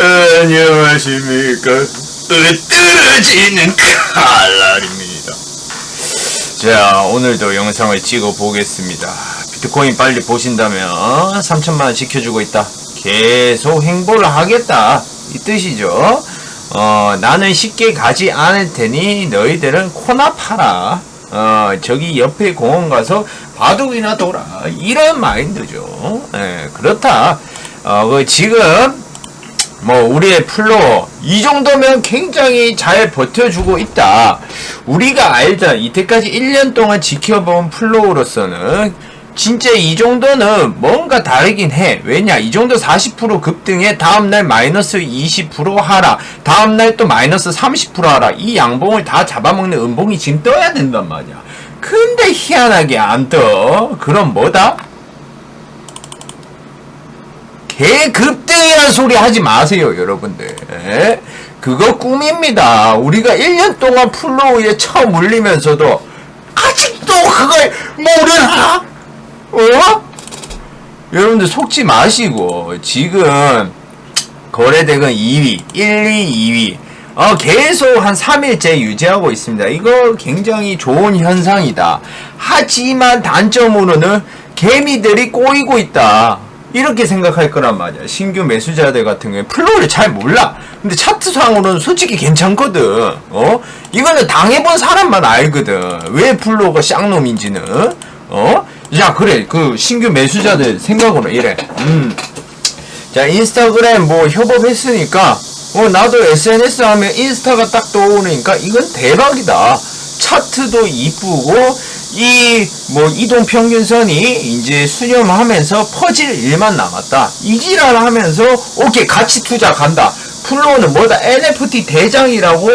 안녕하십니까. 으뜨러지는 칼날입니다. 자, 오늘도 영상을 찍어 보겠습니다. 비트코인 빨리 보신다면 3천만원 지켜주고 있다. 계속 행보를 하겠다. 이 뜻이죠. 어, 나는 쉽게 가지 않을 테니 너희들은 코나 팔아. 어, 저기 옆에 공원 가서 바둑이나 돌아. 이런 마인드죠. 예, 그렇다. 어, 그 지금 뭐 우리의 플로 이 정도면 굉장히 잘 버텨주고 있다. 우리가 알자 이때까지 1년 동안 지켜본 플로우로서는 진짜 이 정도는 뭔가 다르긴 해. 왜냐? 이 정도 40% 급등에 다음날 마이너스 20% 하라. 다음날 또 마이너스 30% 하라. 이 양봉을 다 잡아먹는 음봉이 지금 떠야 된단 말이야. 근데 희한하게 안 떠. 그럼 뭐다? 개급등이란 소리 하지 마세요, 여러분들. 에? 그거 꿈입니다. 우리가 1년 동안 플로우에 처음 물리면서도 아직도 그걸 모르나? 어? 여러분들 속지 마시고 지금 거래대금 2위, 1위, 2위 어, 계속 한 3일째 유지하고 있습니다. 이거 굉장히 좋은 현상이다. 하지만 단점으로는 개미들이 꼬이고 있다. 이렇게 생각할 거란 말이야. 신규 매수자들 같은 경우에 플로우를 잘 몰라. 근데 차트상으로는 솔직히 괜찮거든. 어? 이거는 당해본 사람만 알거든. 왜 플로우가 쌍놈인지는. 어? 야, 그래. 그 신규 매수자들 생각으로 이래. 음. 자, 인스타그램 뭐 협업했으니까, 어, 나도 SNS 하면 인스타가 딱 떠오르니까 이건 대박이다. 차트도 이쁘고, 이, 뭐, 이동 평균선이 이제 수렴하면서 퍼질 일만 남았다. 이지랄 하면서, 오케이, 가치 투자 간다. 플로우는 뭐다? NFT 대장이라고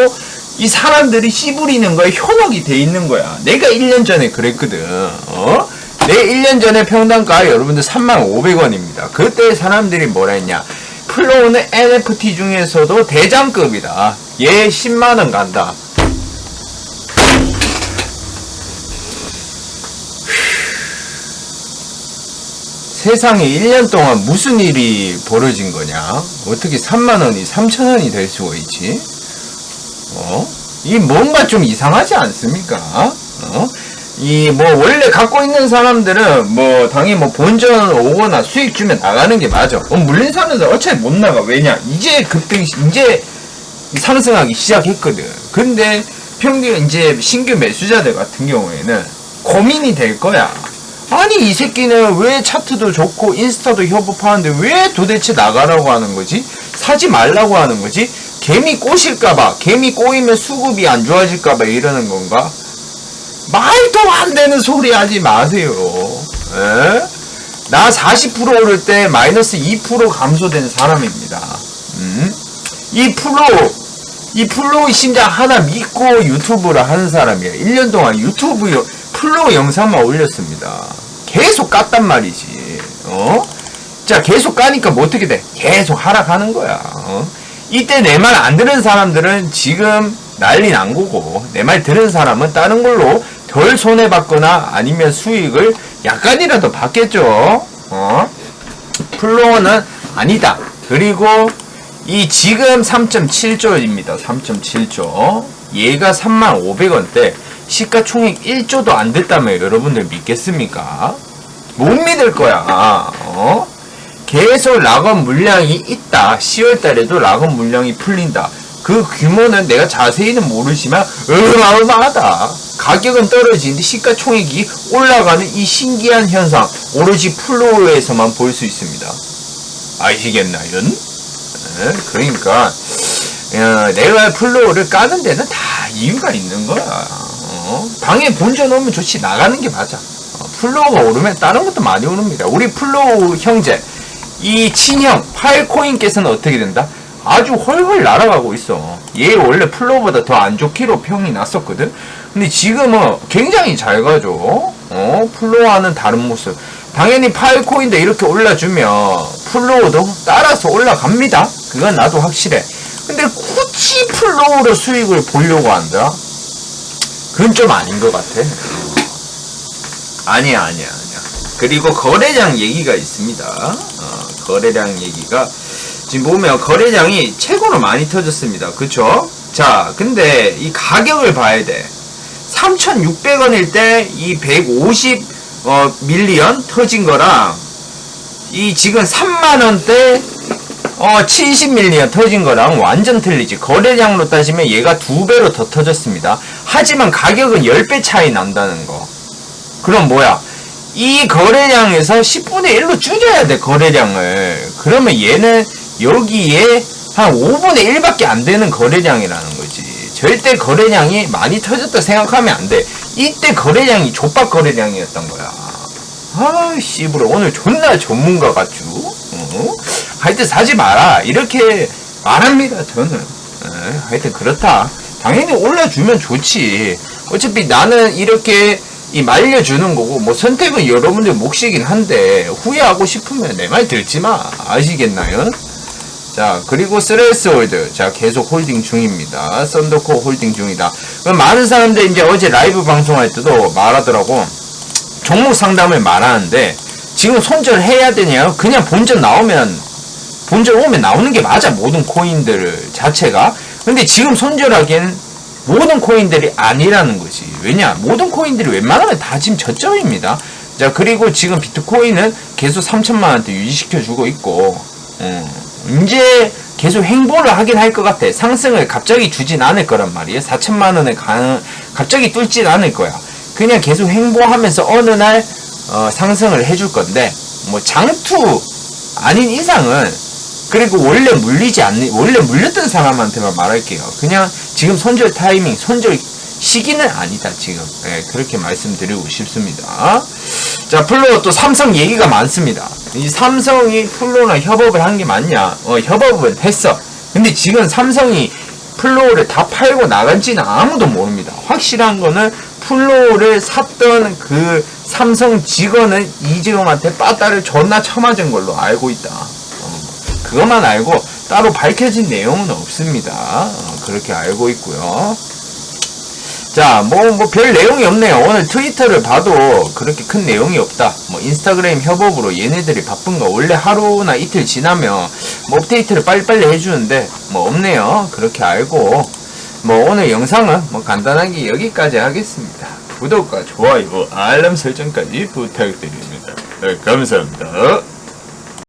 이 사람들이 씨부리는 거에 현혹이 돼 있는 거야. 내가 1년 전에 그랬거든. 어? 내 1년 전에 평당가 여러분들 35,500원입니다. 그때 사람들이 뭐라 했냐. 플로우는 NFT 중에서도 대장급이다. 얘 10만원 간다. 세상에 1년 동안 무슨 일이 벌어진 거냐? 어떻게 3만원이 3천원이 될 수가 있지? 어? 이 뭔가 좀 이상하지 않습니까? 어? 이 뭐 원래 갖고 있는 사람들은 뭐 당연히 뭐 본전 오거나 수익 주면 나가는 게 맞아. 어, 물린 사람들 어차피 못 나가. 왜냐? 이제 급등 이제 상승하기 시작했거든. 근데 평균 이제 신규 매수자들 같은 경우에는 고민이 될 거야. 아니 이 새끼는 왜 차트도 좋고 인스타도 협업하는데 왜 도대체 나가라고 하는 거지? 사지 말라고 하는 거지? 개미 꼬실까봐 개미 꼬이면 수급이 안 좋아질까봐 이러는 건가? 말도 안 되는 소리 하지 마세요. 에? 나 40% 오를 때 마이너스 2% 감소된 사람입니다. 음? 이 플로우, 이 플로우 심장 하나 믿고 유튜브를 하는 사람이에요. 1년 동안 유튜브 여- 플로우 영상만 올렸습니다. 계속 깠단 말이지. 어? 자, 계속 까니까 뭐 어떻게 돼? 계속 하락하는 거야. 어? 이때 내 말 안 들은 사람들은 지금 난리 난 거고, 내 말 들은 사람은 다른 걸로 덜 손해받거나 아니면 수익을 약간이라도 받겠죠. 어? 플로어는 아니다. 그리고 이 지금 3.7조입니다. 3.7조. 얘가 35,500원대. 시가총액 1조도 안 됐다면 여러분들 믿겠습니까? 못 믿을 거야. 어? 계속 락업 물량이 있다. 10월 달에도 락업 물량이 풀린다. 그 규모는 내가 자세히는 모르지만 어마어마하다. 가격은 떨어지는데 시가총액이 올라가는 이 신기한 현상 오로지 플로우에서만 볼 수 있습니다. 아시겠나요? 네, 그러니까 어, 내가 플로우를 까는 데는 다 이유가 있는 거야. 어? 방에 본전 오면 좋지 나가는 게 맞아. 어, 플로우가 오르면 다른 것도 많이 오릅니다. 우리 플로우 형제 이 친형 파일코인께서는 어떻게 된다? 아주 훨훨 날아가고 있어. 얘 원래 플로우보다 더 안 좋기로 평이 났었거든. 근데 지금은 굉장히 잘 가죠. 어, 플로우와는 다른 모습. 당연히 파일코인도 이렇게 올라주면 플로우도 따라서 올라갑니다. 그건 나도 확실해. 근데 굳이 플로우로 수익을 보려고 한다? 그건 좀 아닌 것 같아. 아니야, 아니야, 아니야. 그리고 거래량 얘기가 있습니다. 어, 거래량 얘기가 지금 보면 거래량이 최고로 많이 터졌습니다. 그쵸? 자, 근데 이 가격을 봐야 돼. 3,600원일 때 이 150 어, 밀리언 터진 거랑 이 지금 3만원대 어, 70밀리언 터진 거랑 완전 틀리지. 거래량으로 따지면 얘가 두 배로 더 터졌습니다. 하지만 가격은 10배 차이 난다는 거. 그럼 뭐야? 이 거래량에서 10분의 1로 줄여야 돼, 거래량을. 그러면 얘는 여기에 한 5분의 1밖에 안 되는 거래량이라는 거지. 절대 거래량이 많이 터졌다 생각하면 안 돼. 이때 거래량이 족박 거래량이었던 거야. 아, 씨부러 오늘 존나 전문가 같죠? 어? 하여튼 사지 마라. 이렇게 말합니다, 저는. 에, 하여튼 그렇다. 당연히 올려주면 좋지. 어차피 나는 이렇게 이 말려주는 거고, 뭐 선택은 여러분들 몫이긴 한데, 후회하고 싶으면 내 말 들지 마. 아시겠나요? 자, 그리고 스레스홀드. 자, 계속 홀딩 중입니다. 썬더코 홀딩 중이다. 많은 사람들이 이제 어제 라이브 방송할 때도 말하더라고. 종목 상담을 말하는데, 지금 손절해야 되냐? 그냥 본전 나오면, 본전 오면 나오는 게 맞아. 모든 코인들 자체가. 근데 지금 손절하기엔 모든 코인들이 아니라는 거지. 왜냐? 모든 코인들이 웬만하면 다 지금 저점입니다. 자, 그리고 지금 비트코인은 계속 3천만 원대 유지시켜 주고 있고, 음, 이제 계속 행보를 하긴 할 것 같아. 상승을 갑자기 주진 않을 거란 말이에요. 4천만 원을 가, 갑자기 뚫진 않을 거야. 그냥 계속 행보하면서 어느 날 어, 상승을 해줄 건데 뭐 장투 아닌 이상은 그리고 원래 물리지 않는 원래 물렸던 사람한테만 말할게요. 그냥 지금 손절 타이밍, 손절 시기는 아니다 지금 예, 그렇게 말씀드리고 싶습니다. 자 플로 또 삼성 얘기가 많습니다. 이 삼성이 플로랑 협업을 한 게 맞냐? 어 협업은 했어. 근데 지금 삼성이 플로우를 다 팔고 나간지는 아무도 모릅니다. 확실한 거는 플로우를 샀던 그 삼성 직원은 이재용한테 빠따를 존나 쳐맞은 걸로 알고 있다. 어, 그것만 알고 따로 밝혀진 내용은 없습니다. 어, 그렇게 알고 있고요. 자, 뭐, 뭐, 별 내용이 없네요. 오늘 트위터를 봐도 그렇게 큰 내용이 없다. 뭐, 인스타그램 협업으로 얘네들이 바쁜 거, 원래 하루나 이틀 지나면, 뭐, 업데이트를 빨리빨리 해주는데, 뭐, 없네요. 그렇게 알고, 뭐, 오늘 영상은 뭐, 간단하게 여기까지 하겠습니다. 구독과 좋아요, 알람 설정까지 부탁드립니다. 네, 감사합니다.